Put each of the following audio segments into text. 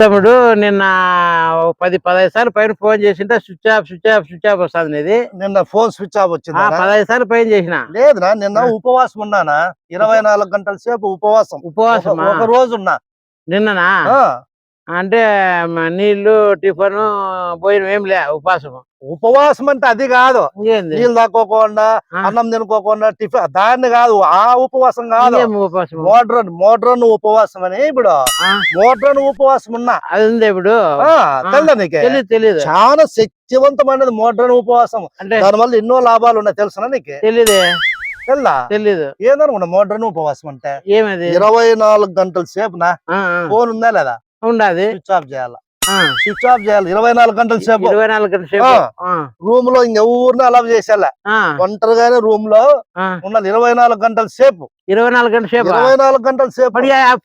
తమ్ముడు నిన్న పది పదహైదు సార్లు పైన ఫోన్ చేసింటే switch off switch off switch off వస్తుంది నీది. నిన్న ఫోన్ స్విచ్ ఆఫ్ వచ్చింది? పదహైదు సార్లు పైన చేసిన. లేదునా నిన్న. ఉపవాసం ఉన్నానా? ఇరవై నాలుగు గంటల సేపు ఉపవాసం. ఉపవాసం ఒక- రోజు ఉన్నా నిన్ననా? అంటే నీళ్ళు టిఫన్ భోజనం ఏం లే ఉపవాసం ఉపవాసం అంటే అది కాదు. నీళ్ళు తాక్కోకుండా ఆ. అన్నం తినుకోకుండా టిఫిన్ దాన్ని కాదు ఆ ఉపవాసం కాదు. మోడ్రన్ మోడ్రన్ ఉపవాసం అని ఇప్పుడు మోడ్రన్ ఉపవాసం ఉన్నా. అది ఉంది ఇప్పుడు. ఆ, తెల్దా నీకే? తెలియదు తెలియదు చాలా శక్తివంతమైనది మోడ్రన్ ఉపవాసం. అంటే దానివల్ల ఎన్నో లాభాలు ఉన్నాయి తెలుసునా నీకు? తెలియదే తెల్దా? ఏందనుకున్నా మోడ్రన్ ఉపవాసం అంటే? ఏమది? ఇరవై నాలుగు గంటల సేపు నా ఫోన్ ఉందా లేదా? ఉండది. స్విచ్ ఆఫ్ చేయాలి. స్విచ్ ఆఫ్ చేయాలి. ఇరవై నాలుగు గంటల సేపు. ఇరవై నాలుగు గంటల సేపు. రూమ్లో ఇంకెవరిని అలవ్ చేసేలా? ఒంటరిగానే రూమ్లో. ఉన్నది ఇరవై నాలుగు గంటల సేపు. ఇరవై నాలుగు గంటల సేపు. ఇరవై నాలుగు గంటల సేపు.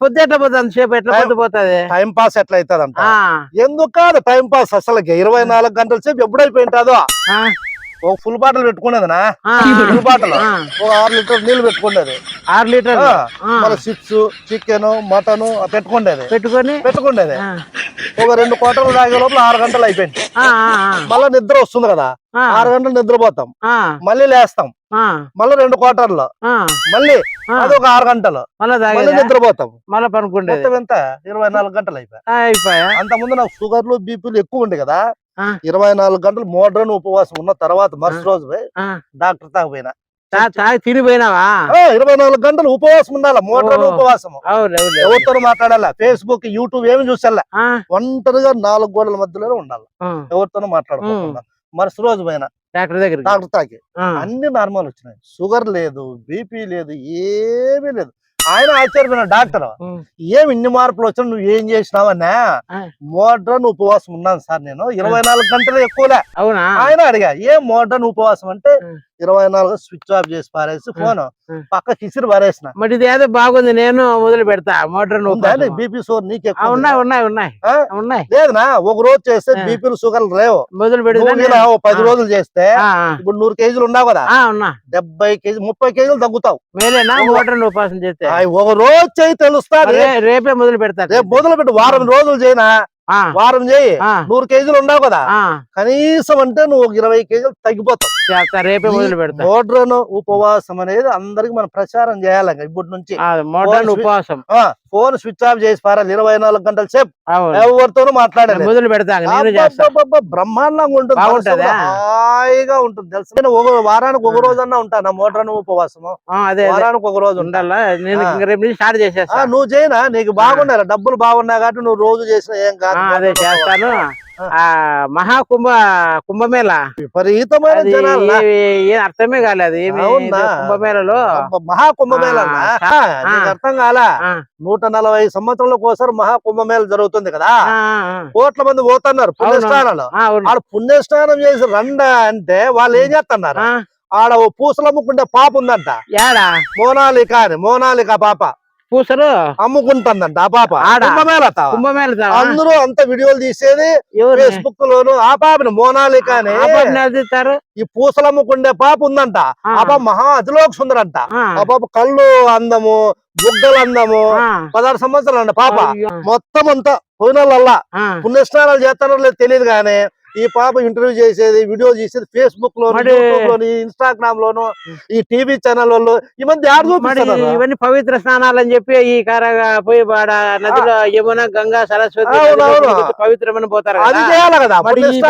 పొద్దు ఎట్లా పోతుంది? అంతసేపు ఎట్లా టైం- పొద్దు పోతుంది? టైం పాస్ ఎట్లా అవుతుందంట ఆ, ఎందుకు కాదు టైం పాస్ అసలుకి? ఇరవై నాలుగు గంటల సేపు ఎప్పుడైపోయింటాదో? ఒక ఫుల్ బాటిల్ పెట్టుకునేదినా ఆ, ఫుల్ బాటిల్ ఒక ఆరు లీటర్ నీళ్ళు పెట్టుకునేది ఆరు లీటర్ మన చిప్స్ చికెన్ మటన్ పెట్టుకునేది పెట్టుకొని? పెట్టుకునేది ఆ, ఒక రెండు కోటలు తాగే లోపల ఆరు గంటలు అయిపోయింది. మళ్ళీ నిద్ర వస్తుంది కదా? ఆరు గంటలు నిద్రపోతాం. మళ్ళీ లేస్తాం. మళ్ళీ రెండు కోటర్లు ఆ, మళ్ళీ ఆ. అదొక ఆరు గంటలు. మళ్ళా మళ్ళీ నిద్రపోతాం. మళ్ళా ఎంత? ఇరవై నాలుగు గంటలు అయిపోయాయి. అయిపోయా? అంత ముందు నాకు షుగర్లు బీపీలు ఎక్కువ ఉండే కదా. ఇరవై నాలుగు గంటలు మోడ్రన్ ఉపవాసం ఉన్న తర్వాత మరుసటి రోజు డాక్టర్ తాగు పోయినా ఇరవై నాలుగు గంటలు ఉపవాసం ఉండాల మోడ్రన్. ఉపవాసం ఎవరితో మాట్లాడాలా ఫేస్బుక్ యూట్యూబ్ ఏమి చూసాలా. ఆ, ఒంటరిగా నాలుగు గోడల మధ్యలోనే ఉండాలి. ఎవరితోనూ మాట్లాడుకోకుండా. మరుసటి రోజు పోయినా డాక్టర్ దగ్గరికి. డాక్టర్ తాకి అన్ని నార్మల్ వచ్చినాయి. షుగర్ లేదు బీపీ లేదు ఏమీ లేదు. ఆయన ఆశ్చర్యపోయిన డాక్టర్. ఏమి ఇన్ని మార్పులు వచ్చా నువ్వు ఏం చేసినావన్నా. మోడ్రన్ ఉపవాసం ఉన్నాను సార్ నేను. ఇరవై నాలుగు గంటలు ఎక్కువలే. అవునా? ఆయన అడిగా ఏం మోడ్రన్ ఉపవాసం? అంటే. ఇరవై నాలుగు స్విచ్ ఆఫ్ చేసి పారేసి ఫోన్. పక్క కిసిరి పారేసిన. మరి ఇది ఏదో బాగుంది నేను మొదలు పెడతా మోటార్ బీపీ షుగర్ నీకే ఉన్నాయి ఉన్నాయి ఉన్నాయి? ఉన్నాయి. లేదనా? ఒక రోజు చేస్తే. బీపీలు షుగర్లు లేవు. మొదలు పెడితే పది. రోజులు చేస్తే ఇప్పుడు నూరు కేజీలు ఉన్నావు కదా? డెబ్బై కేజీ ముప్పై కేజీలు తగ్గుతావు. మేలేనా. మోటార్ ఉపాసన చేస్తే. ఒక రోజు చేయి తెలుస్తాది. రే- రేపే మొదలు పెడతా. రేపు మొదలు పెట్టి వారం రోజులు చేయనా. వారం చేయి. నూరు కేజీలు ఉన్నావు కదా? కనీసం అంటే నువ్వు ఇరవై కేజీలు తగ్గిపోతావు. చేస్తా రేపే మొదలు పెడతా. మోడ్రన్ ఉపవాసం అనేది అందరికి మనం ప్రచారం చేయాలి ఇప్పటి నుంచి. ఫోన్ ఉపవాసం. ఫోన్ స్విచ్ ఆఫ్ చేసి పారాలి ఇరవై నాలుగు గంటల సేపు. ఎవరితోనూ మాట్లాడాలి మొదలు పెడతా నేను చేస్తా. అబ్బబ్బబ్బ, బ్రహ్మాండంగా ఉంటుంది హాయిగా ఉంటుంది. తెలుసు. నేను ఒక వారానికి ఒక రోజు అన్నా ఉంటాను మోడ్రన్ ఉపవాసము. అదే వారానికి ఒక రోజు ఉండాలా? నేను ఆ. ఇంక రేపు నుంచి స్టార్ట్ చేసేస్తా. నువ్వు చేయనా? నీకు బాగున్నాయి డబ్బులు బాగున్నాయి కాబట్టి నువ్వు రోజు చేసినా ఏం కాదు. అదే చేస్తాను. ఆ. మహాకుంభ కుంభమేళ విపరీతమైన అర్థమే కాలేదు కుంభమేళలో మహాకుంభమేళ. అర్థం కాలా నూట నలభై సంవత్సరాలకు ఒకసారి మహాకుంభమేళ జరుగుతుంది కదా కోట్ల మంది పోతున్నారు అవును. ఆడ పుణ్యస్నానం చేసి రండ అంటే వాళ్ళు ఏం చేస్తున్నారు ఆడ ఓ పూసలు అమ్ముకుంటే పాప ఉందంట యాడా మోనాలిక అని మోనాలిక పాప పూసలు అమ్ముకుంటుందంట ఆ పాప? కుంభమేళ? అందరూ అంత వీడియోలు తీసేది ఫేస్బుక్ లోను ఆ పాపని మోనాలిక? ఈ పూసలు అమ్ముకుండే పాప ఉందంట. ఆ. పాప మహా అతిలోక సుందరంట ఆ, పాప కళ్ళు అందము బుగ్గలు అందము పదహారు సంవత్సరాలు అంట పాప. మొత్తం అంతా పోయినల్లా పుణ్యస్నానాలు చేస్తారో లేదు తెలియదు కానీ ఈ పాప ఇంటర్వ్యూ చేసేది వీడియో చేసేది ఫేస్బుక్ లోను లోను ఇన్స్టాగ్రామ్ లోను ఈ టీవీ ఛానల్ వాళ్ళు ఈ మధ్య ఇవన్నీ పవిత్ర స్నానాలు అని చెప్పి ఈ కారగా పోయి నదిలో యమున గంగా సరస్వతి పవిత్రమని పోతారు అది చేయాలి కదా మరి ఈ.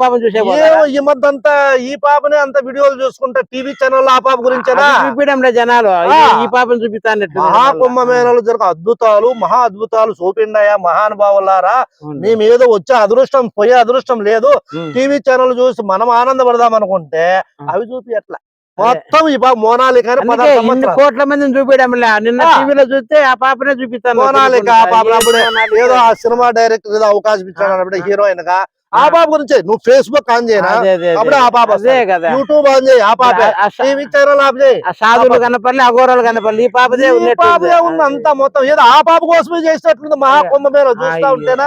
పాప చూసే ఈ మధ్య అంతా ఈ పాపనే అంత వీడియోలు చూసుకుంటే టీవీ ఛానల్ ఆ పాప గురించేనా? చూపించడం లే జనాలు. ఈ- ఈ పాపం చూపిస్తాను మహాకుంభమేళలు జరుగు అద్భుతాలు మహా అద్భుతాలు చూపిండాయా మహానుభావులారా? మేము ఏదో వచ్చే అదృష్టం పోయే అదృష్టం లేదు. టీవీ ఛానల్ చూసి మనం ఆనందపడదాం అనుకుంటే అవి చూపి ఎట్లా మొత్తం ఈ పాప మోనాలిక కోట్ల మందిని చూపించడం నిన్న. టీవీలో చూస్తే ఆ పాపనే చూపిస్తాను మోనాలిక ఆ పాప ఏదో ఆ సినిమా డైరెక్టర్ ఏదో అవకాశం ఇచ్చాడు అన్నప్పుడు హీరోయిన్గా. ఆ పాప గురించి నువ్వు ఫేస్బుక్ ఆన్ చేయనా? అప్పుడే ఆ పాప యూట్యూబ్ ఆన్ చేయి ఆ పాపే. టీవీ ఛానల్ ఆఫ్ చేయి. ఆ సాధువులు కనపల్లి అఘోరాలు కనపల్లి ఈ పాపదే ఉంది అంతా మొత్తం. ఏదో ఆ పాప కోసమే చేసినట్లుంది మహాకుంభమేళ చూస్తా. ఉంటేనా?